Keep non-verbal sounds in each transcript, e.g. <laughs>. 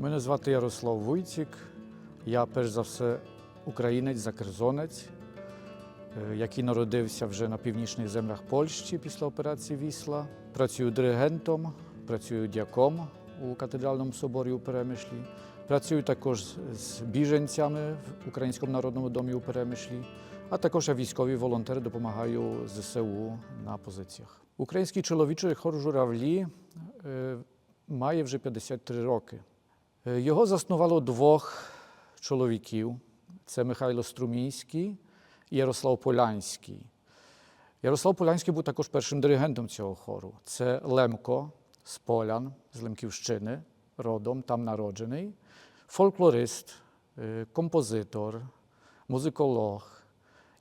Мене звати Ярослав Вуйцік. Я перш за все українець, закерзонець, е, який народився вже на північних землях Польщі після операції Вісла. Працюю диригентом, працюю дяком у катедральному соборі у Перемишлі. Працюю також з- біженцями в Українському народному домі у Перемишлі, а також я військовий волонтер, допомагаю ЗСУ на позиціях. Український чоловічий хор журавлі е, має вже 53 роки. Е, Його заснувало двох чоловіків: це Михайло Струмійський і Ярослав Полянський. Ярослав Полянський був також першим диригентом цього хору. Це Лемко з Полян, з Лемківщини, родом, там народжений, фольклорист, е, композитор, музиколог.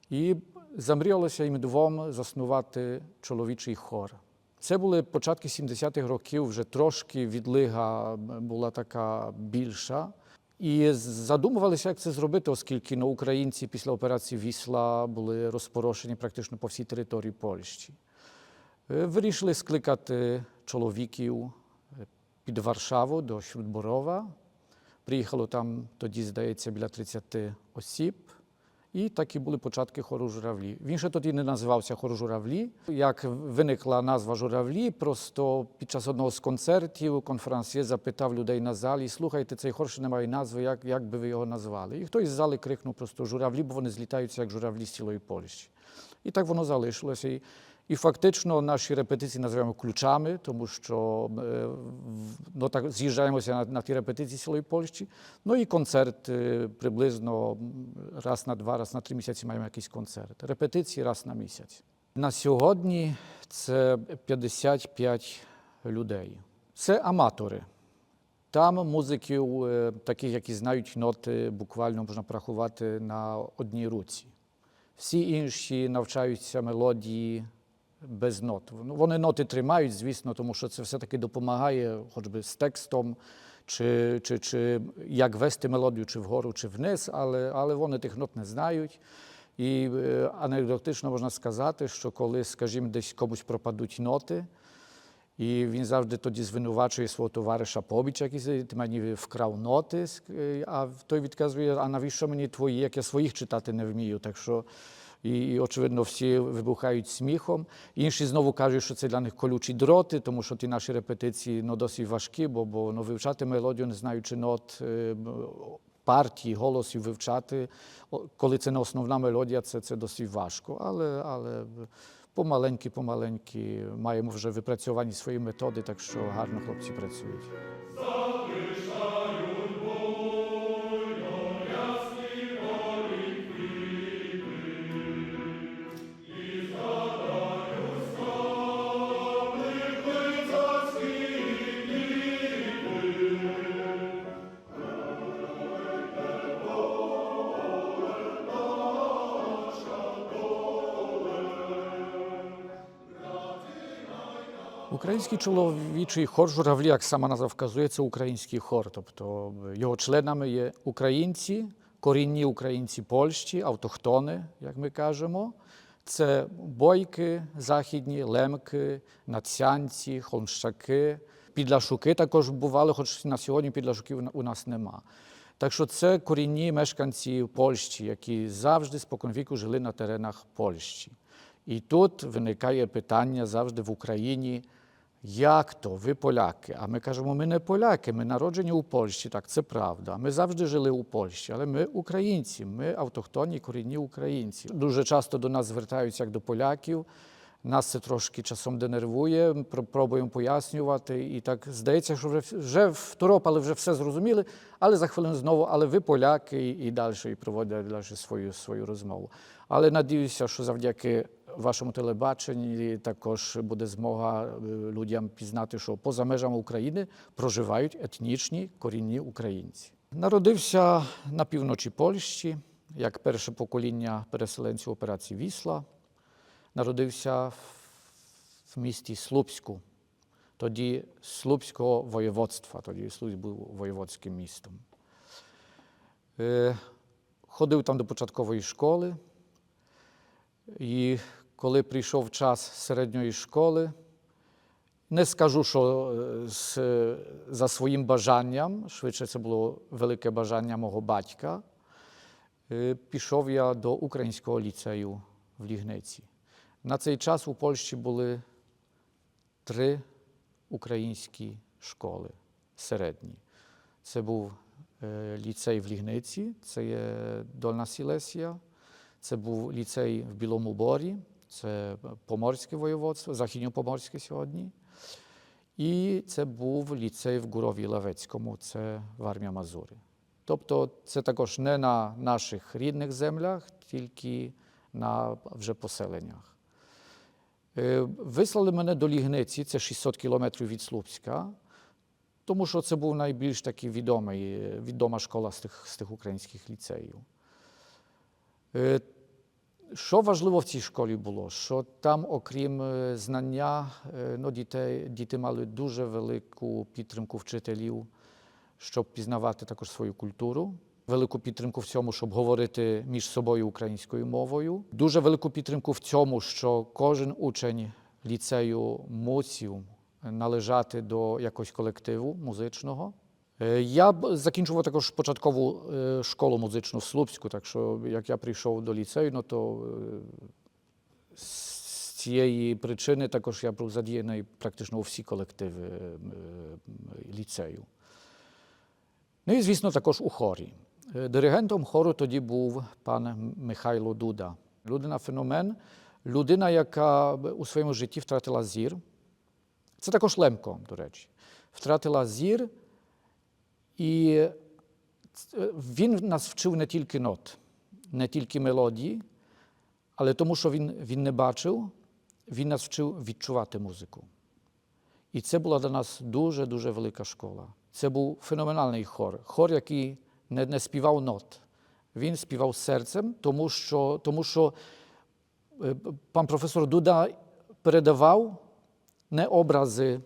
І замріялося їм двом заснувати чоловічий хор. Це були початки 70-х років, вже трошки відлига була така більша. І задумувалися, як це зробити, оскільки ну, українці після операції Вісла були розпорошені практично по всій території Польщі. Е, Вирішили скликати чоловіків е, під Варшаву до Śródборова. Приїхало там тоді, здається, біля 30 осіб. І такі були початки хору журавлі. Він ще тоді не називався хор журавлі. Як виникла назва журавлі, просто під час одного з концертів конферансьє запитав людей на залі: слухайте, цей хор ще не має назви, як, як би ви його назвали? І хтось з зали крикнув просто журавлі, бо вони злітаються як журавлі з цілої Польщі. І так воно залишилося. І фактично наші репетиції називаємо ключами, тому що е, ну, так, з'їжджаємося на, на ті репетиції цілої Польщі. Ну і концерт е, приблизно раз на два, раз на три місяці маємо якийсь концерт. Репетиції раз на місяць. На сьогодні це 55 людей. Це аматори. Там музиків, е, таких, які знають ноти, буквально можна порахувати на одній руці. Всі інші навчаються мелодії без нот. Ну, Вони ноти тримають, звісно, тому що це все-таки допомагає, хоч би з текстом, чи, чи, чи як вести мелодію, чи вгору, чи вниз, але, але вони тих нот не знають. І е, анекдотично можна сказати, що коли, скажімо, десь комусь пропадуть ноти, і він завжди тоді звинувачує свого товариша Побіча, який ти мені вкрав ноти, е, а той відказує, а навіщо мені твої, як я своїх читати не вмію. Так що, і, очевидно, всі вибухають сміхом. Інші знову кажуть, що це для них колючі дроти, тому що ті наші репетиції ну, досить важкі, бо, бо ну, вивчати мелодію, не знаючи нот, е, партії, голосів вивчати, коли це не основна мелодія, це, це досить важко. Але, але помаленьки, помаленьки маємо вже випрацьовані свої методи, так що гарно хлопці працюють. Український чоловічий хор журавлі, як сама назва вказує, це український хор. Тобто його членами є українці, корінні українці Польщі, автохтони, як ми кажемо. Це бойки західні, лемки, нацянці, холмщаки, підлашуки також бували, хоч на сьогодні підлашуків у нас нема. Так що це корінні мешканці Польщі, які завжди споконвіку жили на теренах Польщі. І тут виникає питання завжди в Україні, як то ви поляки? А ми кажемо, ми не поляки, ми народжені у Польщі, так це правда. Ми завжди жили у Польщі, але ми українці, ми автохтонні корінні українці. Дуже часто до нас звертаються як до поляків. Нас це трошки часом денервує, пробуємо пояснювати. І так здається, що вже, вже второпали, вже все зрозуміли, але за хвилину знову, але ви поляки, і далі і проводять далі свою, свою розмову. Але надіюся, що завдяки вашому телебаченні також буде змога е, людям пізнати, що поза межами України проживають етнічні корінні українці. Народився на півночі Польщі, як перше покоління переселенців операції Вісла. Народився в- місті Слупську, тоді Слупського воєводства, тоді Слуцьк був воєводським містом. Е, Ходив там до початкової школи. І коли прийшов час середньої школи, Не скажу, що е, з, за своїм бажанням, швидше це було велике бажання мого батька. Е, Пішов я до українського ліцею в Лігниці. На цей час у Польщі були три українські школи середні. Це був е, ліцей в Лігниці, це є Дольна Сілесія, це був ліцей в Білому Борі, це Поморське воєводство, Західньопоморське сьогодні. І це був ліцей в Гурові Левецькому, це Вармія Мазури. Тобто це також не на наших рідних землях, тільки на вже поселеннях. Е, Вислали мене до Лігниці, це 600 кілометрів від Слупська, тому що це був найбільш такий відомий, е, відома школа з тих, з тих українських ліцеїв. Що важливо в цій школі було? Що там, окрім е, знання, е, ну, дітей, діти мали дуже велику підтримку вчителів, щоб пізнавати також свою культуру. Велику підтримку в цьому, щоб говорити між собою українською мовою. Дуже велику підтримку в цьому, що кожен учень ліцею мусив належати до якогось колективу музичного. Е, Я закінчував також початкову е, школу музичну в Слупську, так що як я прийшов до ліцею, ну то е, з цієї причини також я був задіяний практично у всі колективи ліцею. Ну і, звісно, також у хорі. Диригентом хору тоді був пан Михайло Дуда. Людина феномен, людина, яка у своєму житті втратила зір. Це також Лемко, до речі. Втратила зір, і е, він нас вчив не тільки нот, не тільки мелодії, але тому, що він, він не бачив, він нас вчив відчувати музику. І це була для нас дуже-дуже велика школа. Це був феноменальний хор. Хор, який не, не співав нот. Він співав серцем, тому що, тому що е, пан професор Дуда передавав не образи,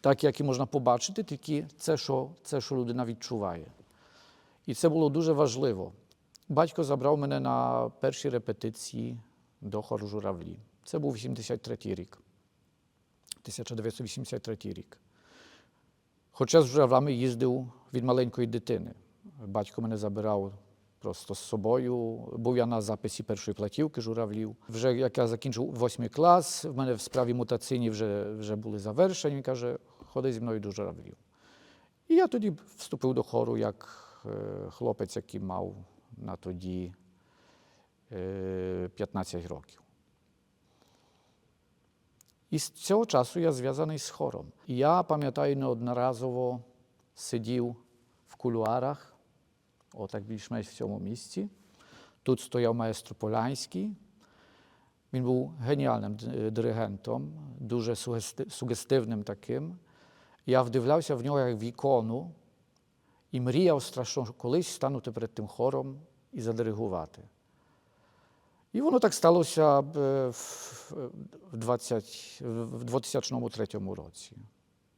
так, які можна побачити, тільки це, що, це, що людина відчуває. І це було дуже важливо. Батько забрав мене на перші репетиції до хору журавлі. Це був 83-й рік. 1983 рік. Хоча з журавлями їздив від маленької дитини. Батько мене забирав просто з собою. Був я на записі першої платівки журавлів. Вже як я закінчив восьмий клас, в мене в справі мутаційні вже, вже були завершені. Він каже, ходи зі мною до журавлів. І я тоді вступив до хору як е, хлопець, який мав на тоді е, 15 років. І з цього часу я зв'язаний з хором. Я пам'ятаю, неодноразово сидів в кулуарах, отак більш-менш в цьому місці. Тут стояв маестро Полянський. Він був геніальним диригентом, дуже сугестивним таким. Я вдивлявся в нього як в ікону і мріяв страшно колись станути перед тим хором і задиригувати. І воно так сталося е, в 20, в 2003 році.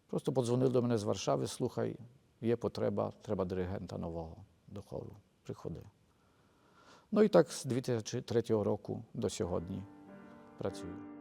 Просто подзвонив до мене з Варшави, слухай, є потреба, треба диригента нового до хору. приходив. Ну і так з 2003 року до сьогодні працюю.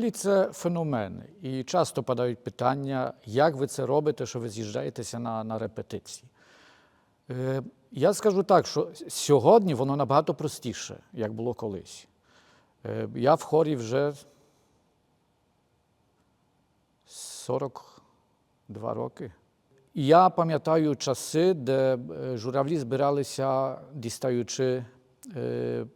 Журавлі це феномен. І часто падають питання, як ви це робите, що ви з'їжджаєтеся на, на репетиції. Е, я скажу так, що сьогодні воно набагато простіше, як було колись. Е, я в хорі вже 42 роки. Я пам'ятаю часи, де е, журавлі збиралися, дістаючи е,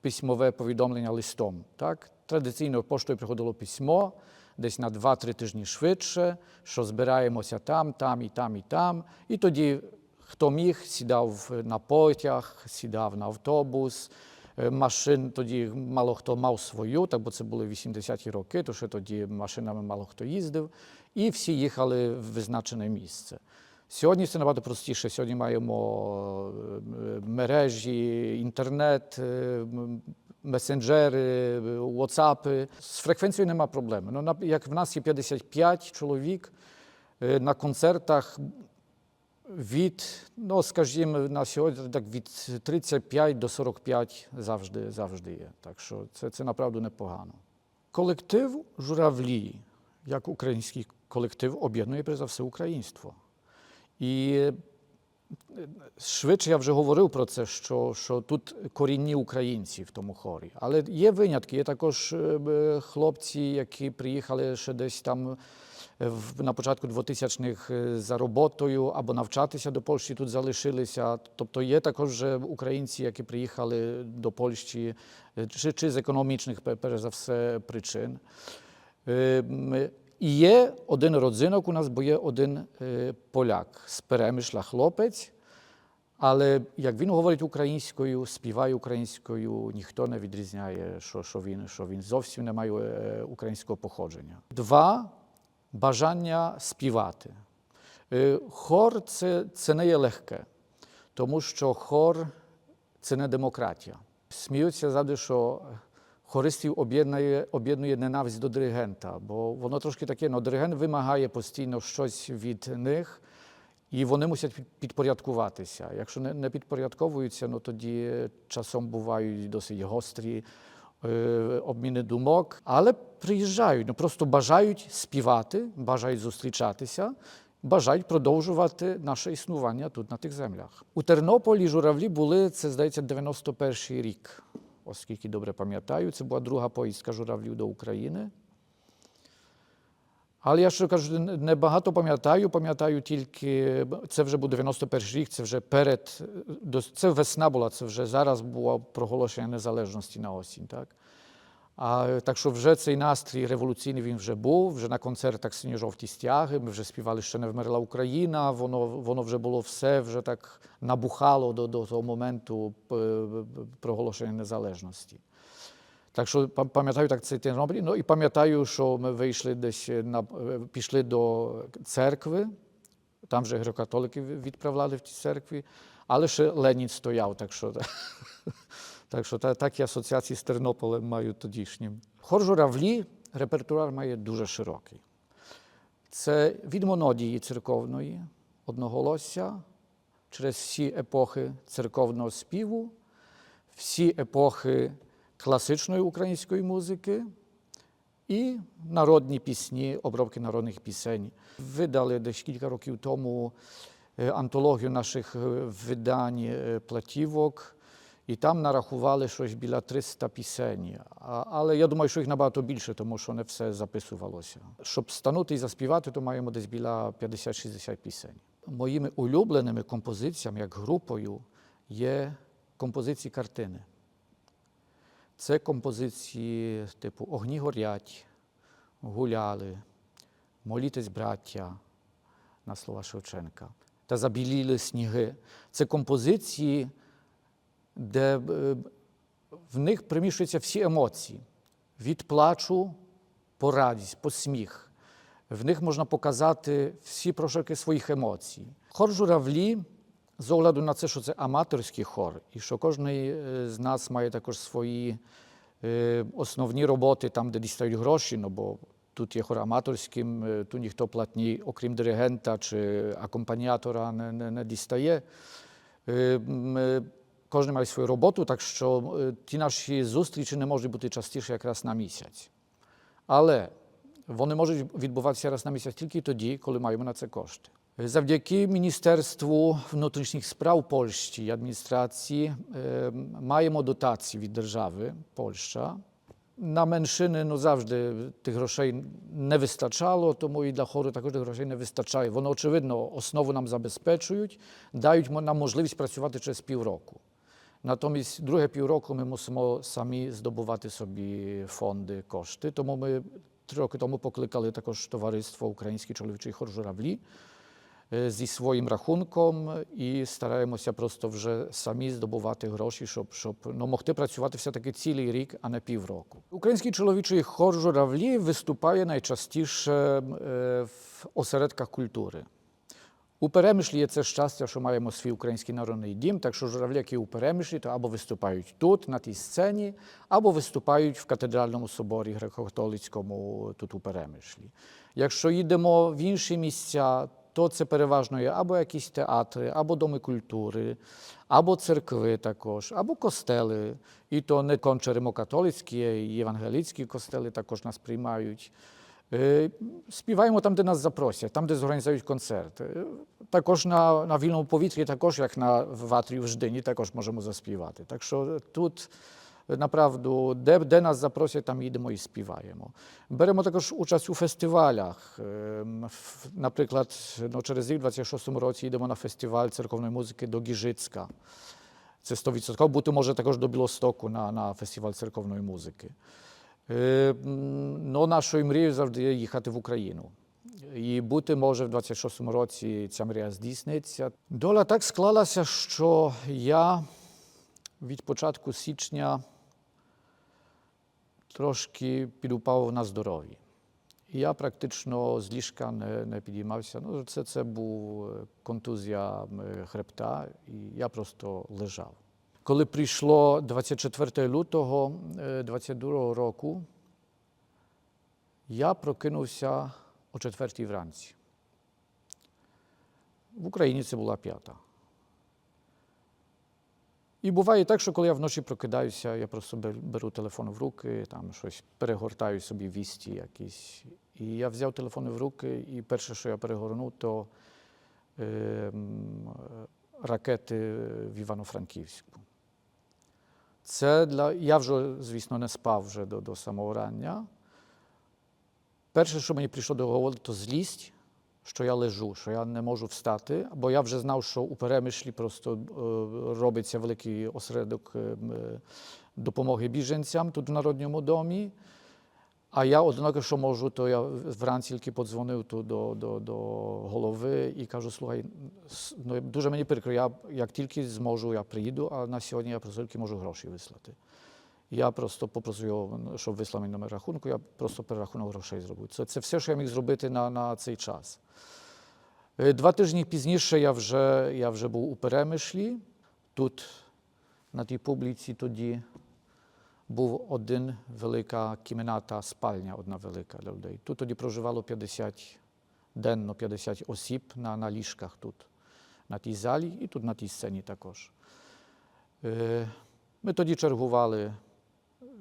письмове повідомлення листом. Так? Традиційно поштою приходило письмо, десь на 2-3 тижні швидше, що збираємося там, там і там, і там. І тоді хто міг, сідав на потяг, сідав на автобус, Е, Машин тоді мало хто мав свою, так бо це були 80-ті роки, то ще тоді машинами мало хто їздив, і всі їхали в визначене місце. Сьогодні це набагато простіше. Сьогодні маємо е, мережі, інтернет, е, месенджери, WhatsApp. З фреквенцією нема проблеми. Ну, як в нас є 55 чоловік е, на концертах від, ну скажімо, на сьогодні так від 35 до 45 завжди, завжди є. Так що це, це направду непогано. Колектив журавлі, як український колектив, об'єднує перш за все українство. І швидше я вже говорив про це, що, що тут корінні українці в тому хорі. Але є винятки. Є також е, хлопці, які приїхали ще десь там е, на початку 2000-х е, за роботою або навчатися до Польщі тут залишилися. Тобто є також українці, які приїхали до Польщі чи, чи з економічних, перш за все, причин. І є один родзинок у нас, бо є один е, поляк з Перемишла, хлопець. Але як він говорить українською, співає українською, ніхто не відрізняє, що, що, він, що він зовсім не має е, українського походження. Два бажання співати. Е, Хор це, це не є легке, тому що хор це не демократія. Сміються завжди, що хористів об'єднує, об'єднує ненависть до диригента, бо воно трошки таке, ну, диригент вимагає постійно щось від них, і вони мусять підпорядкуватися. Якщо не, не підпорядковуються, ну тоді часом бувають досить гострі е, обміни думок, але приїжджають, ну просто бажають співати, бажають зустрічатися. Бажають продовжувати наше існування тут, на тих землях. У Тернополі журавлі були, це здається, 91-й рік, оскільки добре пам'ятаю. Це була друга поїздка журавлів до України. Але я що кажу, не- багато пам'ятаю, пам'ятаю тільки, це вже був 91 рік, це вже перед, це весна була, це вже зараз було проголошення незалежності на осінь. Так? А, так що вже цей настрій революційний він вже був, вже на концертах синьо-жовті стяги, ми вже співали ще не вмерла Україна, воно, воно вже було все вже так набухало до, до того моменту е, проголошення незалежності. Так що пам'ятаю так цей Тернопіль. Ну і пам'ятаю, що ми вийшли десь на пішли до церкви. Там вже греко-католики відправляли в ті церкві, але ще Ленін стояв, так що, <laughs> так що та- такі асоціації з Тернополем маю тодішнім. Хор журавлі репертуар має дуже широкий. Це від монодії церковної, одноголосся, через всі епохи церковного співу, всі епохи класичної української музики і народні пісні, обробки народних пісень. Видали десь кілька років тому е, антологію наших е, видань е, платівок, і там нарахували щось біля 300 пісень. А- Але я думаю, що їх набагато більше, тому що не все записувалося. Щоб станути і заспівати, то маємо десь біля 50-60 пісень. Моїми улюбленими композиціями, як групою, є композиції картини. Це композиції типу Огні горять, гуляли, молітесь, браття на слова Шевченка та забіліли сніги. Це композиції, де е, в них приміщуються всі емоції: від плачу по радість, по сміх. В них можна показати всі прошарки своїх емоцій. Хор журавлі, з огляду на це, що це аматорський хор, і що кожен з нас має також свої е, основні роботи там, де дістають гроші, ну бо тут є хор аматорським, е, тут ніхто платні, окрім диригента чи акомпаніатора, не, не, не дістає. Е, м, е, Кожен має свою роботу, так що е, ті наші зустрічі не можуть бути частіше як раз на місяць. Але вони можуть відбуватися раз на місяць тільки тоді, коли маємо на це кошти. Завдяки Міністерству внутрішніх справ Польщі і адміністрації е, маємо дотації від держави Польща. На меншини ну, завжди тих грошей не вистачало, тому і для хору також тих грошей не вистачає. Воно, очевидно, основу нам забезпечують, дають мо- нам можливість працювати через півроку. Натомість друге півроку ми мусимо самі здобувати собі фонди, кошти. Тому ми три роки тому покликали також товариство Український чоловічий хор журавлі. е, зі своїм рахунком і стараємося просто вже самі здобувати гроші, щоб, щоб ну, могти працювати все-таки цілий рік, а не півроку. Український чоловічий хор журавлі виступає найчастіше е, в осередках культури. У Перемишлі є це щастя, що маємо свій український народний дім, так що журавлі, які у Перемишлі, то або виступають тут, на тій сцені, або виступають в катедральному соборі греко-католицькому тут у Перемишлі. Якщо їдемо в інші місця, то це переважно є або якісь театри, або доми культури, або церкви також, або костели. І то не конче римокатолицькі, а й євангелійські костели також нас приймають. Е, Співаємо там, де нас запросять, там, де зорганізують концерт. Е, Також на, на вільному повітрі, також як на в Атрії в Ждині, також можемо заспівати. Так що тут е, направду, де, де нас запросять, там їдемо і співаємо. Беремо також участь у фестивалях. Ем, ф- Наприклад, ну, через рік, у 26-му році, їдемо на фестиваль церковної музики до Гіжицька. Це 100%. Бути може також до Білостоку на, на фестиваль церковної музики. Е, Ну, нашою мрією завжди є їхати в Україну. І бути може в 26-му році ця мрія здійсниться. Доля так склалася, що я від початку січня трошки підупав на здоров'ї. Я практично з ліжка не, не підіймався. Ну, це, це був е, контузія е, хребта, і я просто лежав. Коли прийшло 24 лютого 22 року, я прокинувся о четвертій вранці. В Україні це була п'ята. І буває так, що коли я вночі прокидаюся, я просто беру телефон в руки, там щось перегортаю собі вісті якісь. І я взяв телефон в руки, і перше, що я перегорнув, то е, ракети в Івано-Франківську. Це для. Я вже, звісно, не спав вже до, до самого рання. Перше, що мені прийшло до голови, то злість, що я лежу, що я не можу встати, бо я вже знав, що у перемишлі просто е, робиться великий осередок е, е, допомоги біженцям тут в Народному домі. А я однаково, що можу, то я вранці тільки подзвонив тут до, до, до голови і кажу: слухай, ну, дуже мені прикро, я як тільки зможу, я приїду, а на сьогодні я просто тільки можу гроші вислати. Я просто попросив його, щоб вислав мені номер рахунку, я просто перерахунок грошей зробив. Це, це все, що я міг зробити на, на цей час. Е, Два тижні пізніше я вже, я вже був у Перемишлі. Тут, на тій публіці тоді був один велика кімната, спальня одна велика для людей. Тут тоді проживало 50, денно 50 осіб на, на ліжках тут, на тій залі і тут на тій сцені також. Е, Ми тоді чергували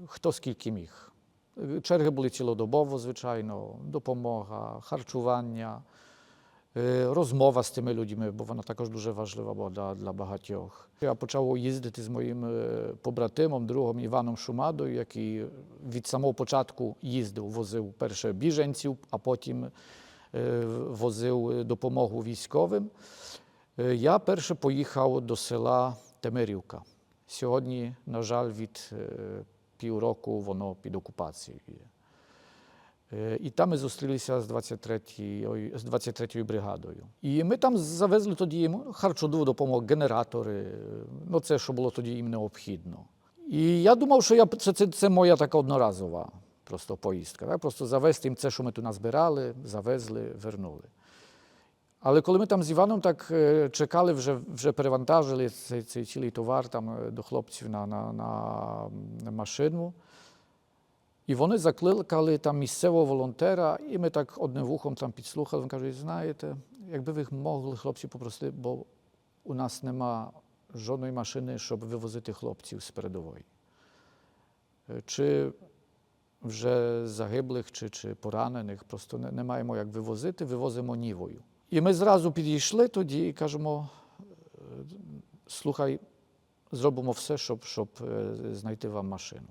хто скільки міг. Е, Черги були цілодобово, звичайно, допомога, харчування, е, розмова з тими людьми, бо вона також дуже важлива була для, для багатьох. Я почав їздити з моїм е, побратимом, другом Іваном Шумадою, який від самого початку їздив, возив перше біженців, а потім е, возив допомогу військовим. Я перше поїхав до села Темирівка. Сьогодні, на жаль, від півроку воно під окупацією. Е, І там ми зустрілися з 23-ю, з 23-ю бригадою. І ми там завезли тоді їм харчову допомогу, генератори, ну це, що було тоді їм необхідно. І я думав, що я, це, це, це моя така одноразова просто поїздка. Так? Просто завезти їм це, що ми тут назбирали, завезли, вернули. Але коли ми там з Іваном так е, чекали, вже, вже перевантажили цей, цей цілий товар там е, до хлопців на, на, на машину. І вони закликали там місцевого волонтера, і ми так одним вухом там підслухали. Він каже, знаєте, якби ви могли хлопців попросити, бо у нас нема жодної машини, щоб вивозити хлопців з передової. Е, Чи вже загиблих, чи, чи поранених, просто не, не маємо як вивозити, вивозимо нівою. І ми зразу підійшли тоді і кажемо: е, слухай, зробимо все, щоб, щоб е, знайти вам машину.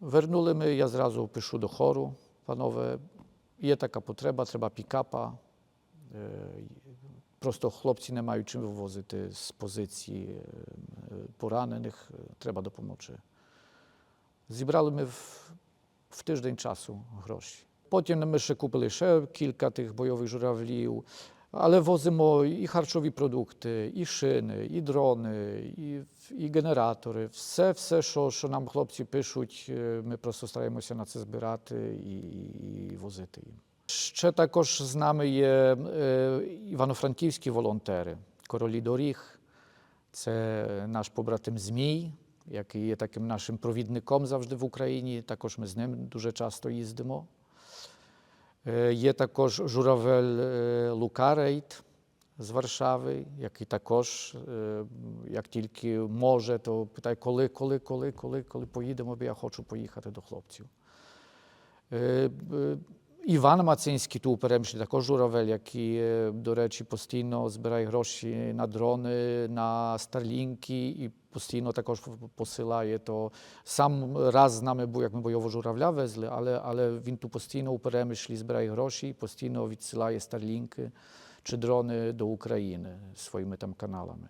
Вернули ми, я зразу пишу до хору, панове, є така потреба, треба пікапа. Е, Просто хлопці не мають чим вивозити з позиції е, поранених, е, треба допомогти. Зібрали ми в, в тиждень часу гроші. Потім ми ще купили ще кілька тих бойових журавлів. Але возимо і харчові продукти, і шини, і дрони, і, і генератори. Все, все, що, що нам хлопці пишуть, е, ми просто стараємося на це збирати і, і, возити їм. Ще також з нами є е, івано-франківські волонтери, королі доріг. Це наш побратим Змій, який є таким нашим провідником завжди в Україні. Також ми з ним дуже часто їздимо. Е, Є також журавель е, Лукарейт з Варшави, який також, е, як тільки може, то питає, коли, коли, коли, коли, коли поїдемо, бо я хочу поїхати до хлопців. Іван Мацинський тут у Перемишлі, також журавель, який, е, до речі, постійно збирає гроші на дрони, на старлінки і постійно також посилає. То сам раз з нами був, як ми бойового журавля везли, але, але він тут постійно у Перемишлі збирає гроші і постійно відсилає старлінки чи дрони до України своїми там каналами.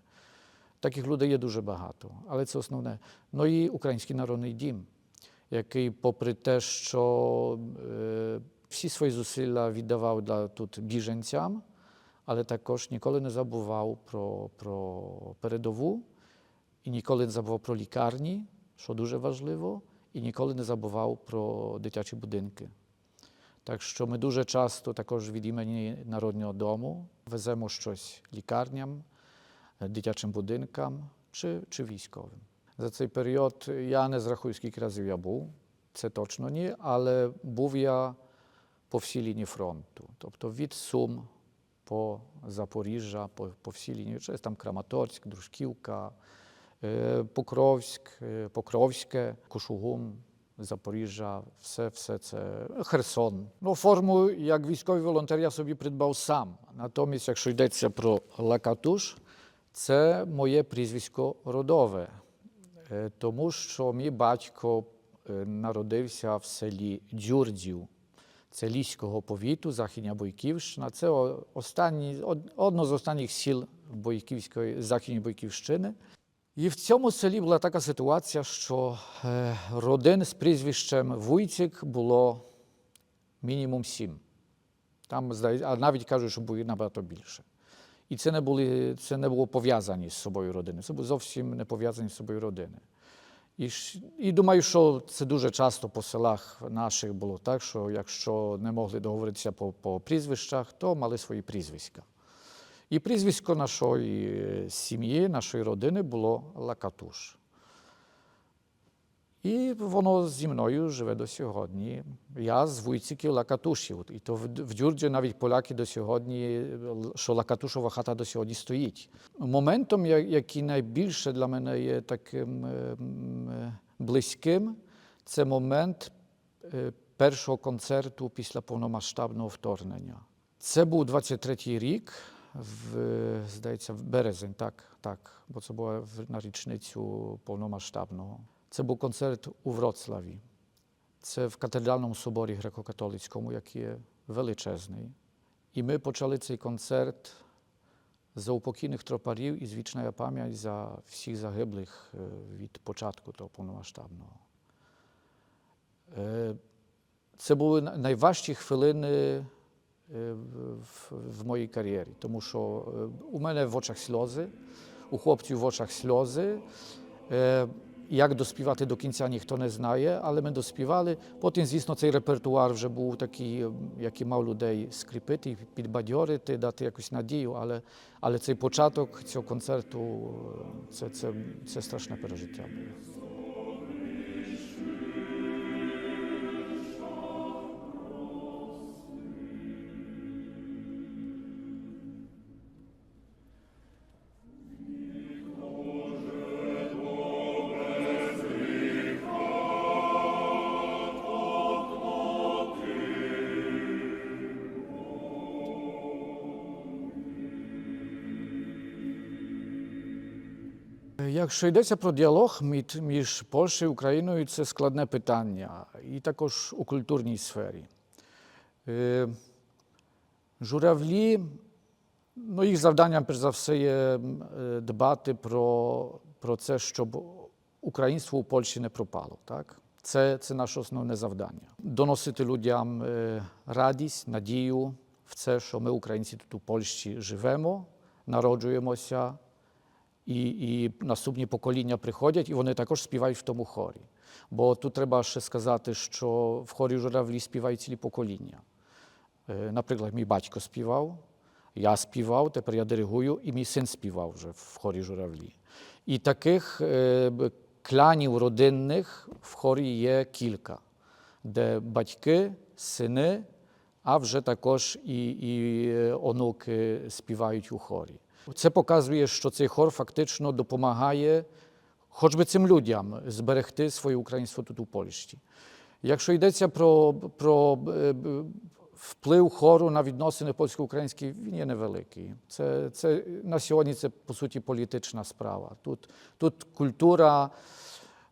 Таких людей є дуже багато, але це основне. Ну і Український народний дім, який, попри те, що е, всі свої зусилля віддавав для тут біженцям, але також ніколи не забував про, про передову і ніколи не забував про лікарні, що дуже важливо, і ніколи не забував про дитячі будинки. Так що ми дуже часто також від імені Народного дому веземо щось лікарням, дитячим будинкам чи, чи військовим. За цей період я не зрахую, скільки разів я був, це точно ні, але був я по всій лінії фронту. Тобто від Сум по Запоріжжя, по, по всій лінії, через там Краматорськ, Дружківка, е, Покровськ, е, Покровське, Кушугум, Запоріжжя, все, все це Херсон. Ну, форму як військовий волонтер я собі придбав сам. Натомість, якщо йдеться про Лакатуш, це моє прізвисько родове, Е, тому що мій батько народився в селі Дюрдів. Це Ліського повіту, Західня Бойківщина. Це останні, одно з останніх сіл Бойківської, Західної Бойківщини. І в цьому селі була така ситуація, що е, родин з прізвищем Вуйцик було мінімум сім. Там, а навіть кажуть, що було набагато більше. І це не, були, це не було пов'язані з собою родини. Це було зовсім не пов'язані з собою родини. І, і думаю, що це дуже часто по селах наших було так, що якщо не могли договоритися по, по прізвищах, то мали свої прізвиська. І прізвисько нашої е, сім'ї, нашої родини було Лакатуш. І воно зі мною живе до сьогодні. Я з Вуйциків Лакатушів. І то в, Дюрджі навіть поляки до сьогодні, що Лакатушова хата до сьогодні стоїть. Моментом, який найбільше для мене є таким е, е, близьким, це момент е, першого концерту після повномасштабного вторгнення. Це був 23-й рік, в, здається, в березень, так, так, бо це було на річницю повномасштабного. Це був концерт у Вроцлаві. Це в катедральному соборі греко-католицькому, який є величезний. І ми почали цей концерт за упокійних тропарів і звічна пам'ять за всіх загиблих е, від початку того повномасштабного. Е, Це були найважчі хвилини е, в, моїй кар'єрі, тому що у мене в очах сльози, у хлопців в очах сльози. Як доспівати до кінця ніхто не знає, але ми доспівали. Потім, звісно, цей репертуар вже був такий, який мав людей скріпити, підбадьорити, дати якусь надію. Але, але цей початок цього концерту це, це, це страшне пережиття було. Якщо йдеться про діалог між, Польщею і Україною, це складне питання, і також у культурній сфері. Е, Журавлі, ну, їх завданням, перш за все, є е, дбати про, про це, щоб українство у Польщі не пропало. Так? Це, це наше основне завдання. Доносити людям е, радість, надію, в це, що ми, українці, тут у Польщі живемо, народжуємося, і, і наступні покоління приходять, і вони також співають в тому хорі. Бо тут треба ще сказати, що в хорі журавлі співають цілі покоління. Е, Наприклад, мій батько співав, я співав, тепер я диригую, і мій син співав вже в хорі журавлі. І таких е, кланів родинних в хорі є кілька, де батьки, сини, а вже також і, і е, онуки співають у хорі. Це показує, що цей хор фактично допомагає хоч би цим людям зберегти своє українство тут у Польщі. Якщо йдеться про, про е, вплив хору на відносини польсько-українські, він є невеликий. Це, це, на сьогодні це, по суті, політична справа. Тут, тут культура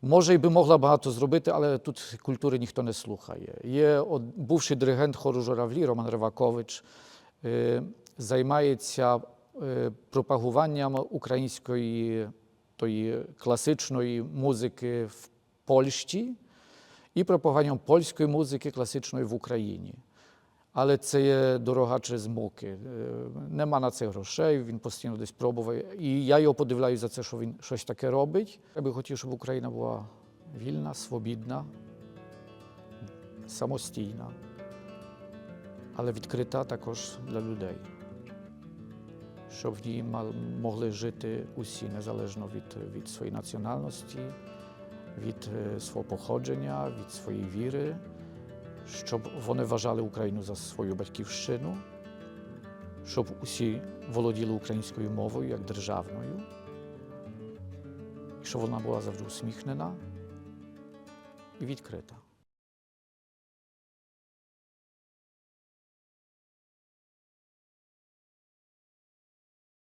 може і би могла багато зробити, але тут культури ніхто не слухає. Є от, бувший диригент хору Журавлі Роман Ривакович, е, займається пропагуванням української тої класичної музики в Польщі і пропагуванням польської музики класичної в Україні. Але це є дорога через муки. Е, Нема на це грошей, він постійно десь пробуває. І я його подивляю за це, що він щось таке робить. Я би хотів, щоб Україна була вільна, свобідна, самостійна, але відкрита також для людей. Щоб в ній могли жити усі незалежно від, від своєї національності, від е, свого походження, від своєї віри, щоб вони вважали Україну за свою батьківщину, щоб усі володіли українською мовою як державною, і щоб вона була завжди усміхнена і відкрита.